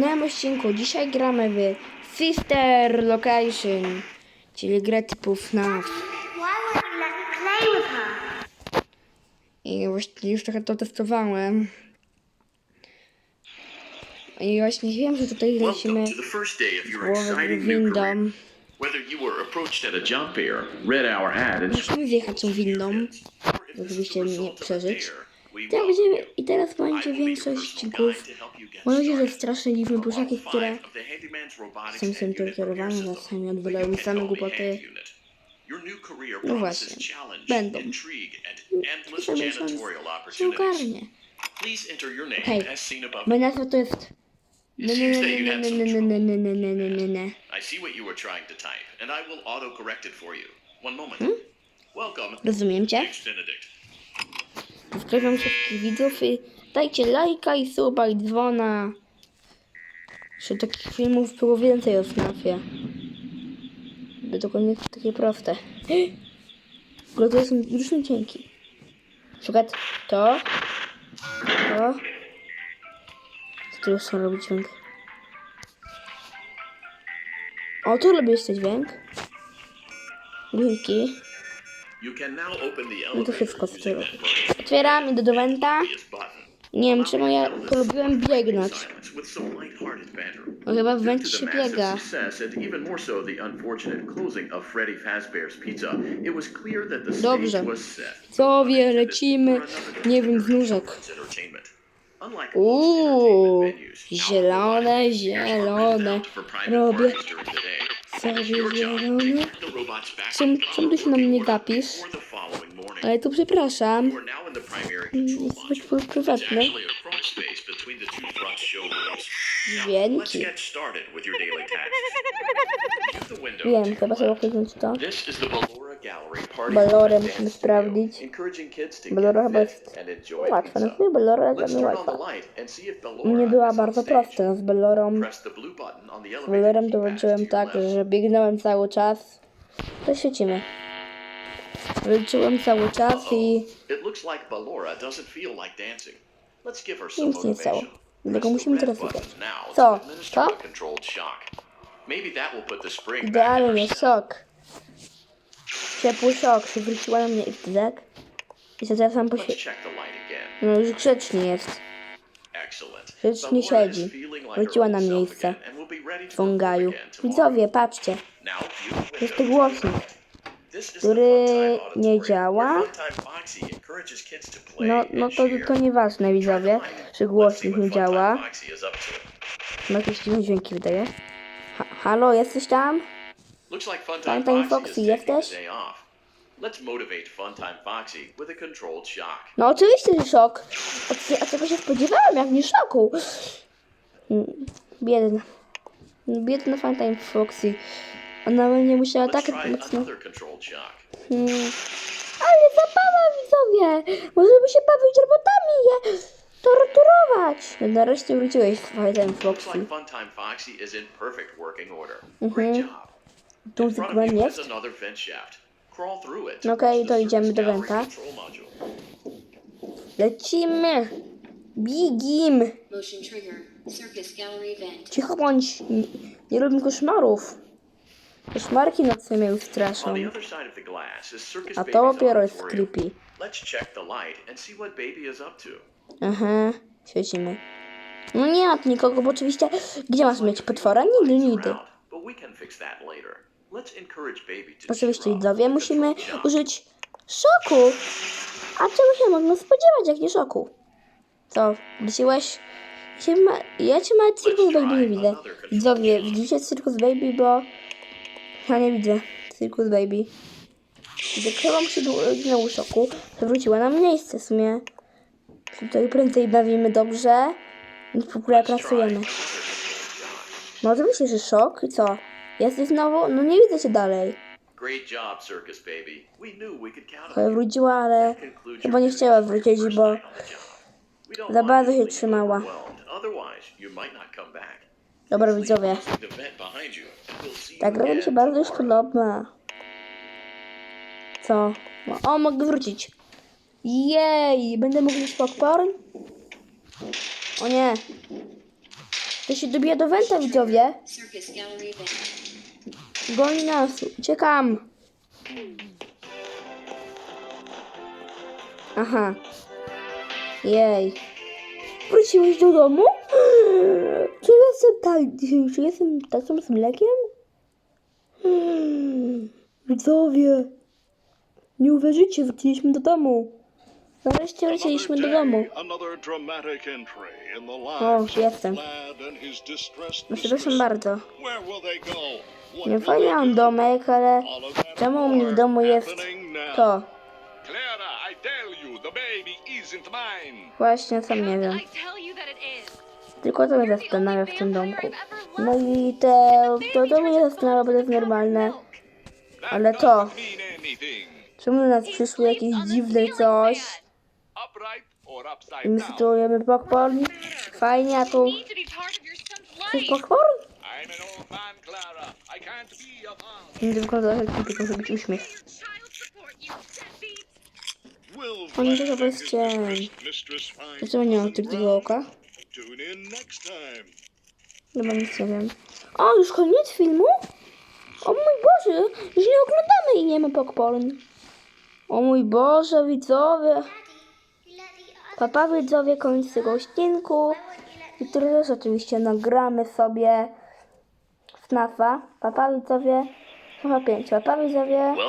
nowym odcinku. Dzisiaj gramy w Sister Location, czyli grę typu FNAF. I właśnie już trochę to testowałem. I właśnie wiem, że tutaj lecimy głowę windą. Musimy wjechać tą windą, bo oczywiście nie przeżyć. Tak będziemy. I teraz będzie większość personal odcinków. guide to help you get Mam nadzieję, że started. straszliśmy Level buziaki, five które są Unit torturowane, repair że system. sami The odwalają mi same głupoty. No właśnie. Będą. Czasem miesiąc się ogarnie. Above. moja nazwa to jest... It for you. One moment. Hmm? Welcome, Rozumiem cię. Pozdrawiam wszystkich widzów i dajcie lajka i suba i dzwona. Że takich filmów było więcej o FNAFie. By to nie takie proste. W to są różne dźwięki. Na przykład to. To. Z którego są robić dźwięk? O, tu lubię jeszcze dźwięk. Dźwięki. No to szybko otwieram. Otwieram i do dowenta. Nie wiem, czemu ja polubiłem biegnąć. No chyba w węcie się biega. Dobrze. Sobie lecimy. Nie wiem, z nóżek. Uuu, zielone, zielone. Robię Zawiedziona. Czemu, czemu ty się na mnie gapisz? Ale tu przepraszam. Mm, jest Jesteś prywatny. Dźwięki. Wiem, trzeba sobie określić to. Ballora musimy sprawdzić. Ballora chyba jest łatwa. No nie Ballora jest dla łatwa. Nie była bardzo prosta. No z Ballorą... Z Ballorem dołączyłem tak, że biegnąłem cały czas. To siedzimy. Wyliczyłem cały czas i... Nic nie stało. Dlatego musimy teraz wygrać. Co? Co? Idealny szok. Ciepły sok przywróciła na mnie wtedy. I zaraz sam posie... No już grzecznie jest. Grzecznie siedzi. Wróciła na miejsce. W Wągaju. Widzowie, patrzcie. Jest to głośnik, który nie działa. No, no to, to nieważne, widzowie, że głośnik nie działa. Ma jakieś dziwne dźwięki wydaje. Ha halo, jesteś tam? Funtime Funtime Foxy Foxy, day off. Let's motivate Funtime Foxy with a controlled shock. No oczywiście, że szok. A, a czego się spodziewałem, jak nie szoku? Mm, Biedna. Biedna Funtime Foxy. Ona będzie musiała tak mocno... Hmm. Ale zabawa, widzowie! Możemy się bawić robotami, je torturować! No, nareszcie wróciłeś, Funtime Looks Foxy. like Funtime Foxy is in perfect working order. Mhm. Great job. Tu z Gwen jest? Okej, okay, to idziemy do Wenta. Lecimy! Bigim! Cicho bądź! Nie, robię koszmarów. Koszmarki nocne mnie już straszą. A to dopiero jest creepy. Aha, świecimy. No nie ma tu nikogo, bo oczywiście... Gdzie masz mieć potwora? Nigdy, nigdy. Oczywiście widzowie, musimy użyć szoku. A czego się można spodziewać, jak nie szoku? Co, wróciłeś? Ja cię ma... Ja cię ma Circus Baby nie widzę. Widzowie, widzicie Circus Baby, bo... Ja nie widzę Circus Baby. Gdy chyba się zginęło szoku, to wróciła na miejsce w sumie. Tutaj prędzej bawimy dobrze, niż w ogóle pracujemy. No oczywiście, że szok. I co? Jesteś znowu? No nie widzę cię dalej. Chyba wróciła, ale chyba nie chciała wrócić, bo za bardzo się trzymała. Dobra widzowie. Tak gra się bardzo już. Co? No, o, mogę wrócić. Jej, będę mógł mieć popcorn? O nie. To się dobija do węta widzowie. Goni nas. Uciekam. Aha. Jej. Wróciłeś do domu? Czy jestem tak... Czy jestem tacą z mlekiem? Widzowie. Nie uwierzycie, wróciliśmy do domu. Nareszcie wróciliśmy do domu. O, jestem. Distressed Przepraszam bardzo. Nie fajnie mam do? domek, ale czemu u mnie w domu jest to? Właśnie, sam nie wiem. Tylko to mnie zastanawia w tym domku. No i te, to, to mnie zastanawia, bo to jest normalne. Ale to. Czemu do nas przyszło jakieś dziwne coś? I my sytuujemy popcorn? Fajnie, a tu... Life. popcorn? I'm an old man, Clara. I can't be a father. Nie wygląda jak tylko być uśmiech. Oni his bez cień. Dlaczego nie mam tego oka? Chyba nic nie wiem. O, już koniec filmu? O mój Boże, już nie oglądamy i nie ma popcorn. O mój Boże, widzowie. Papa widzowie, koniec tego odcinku. I też oczywiście nagramy sobie FNAFa. Papa widzowie, chyba 5. Papa widzowie.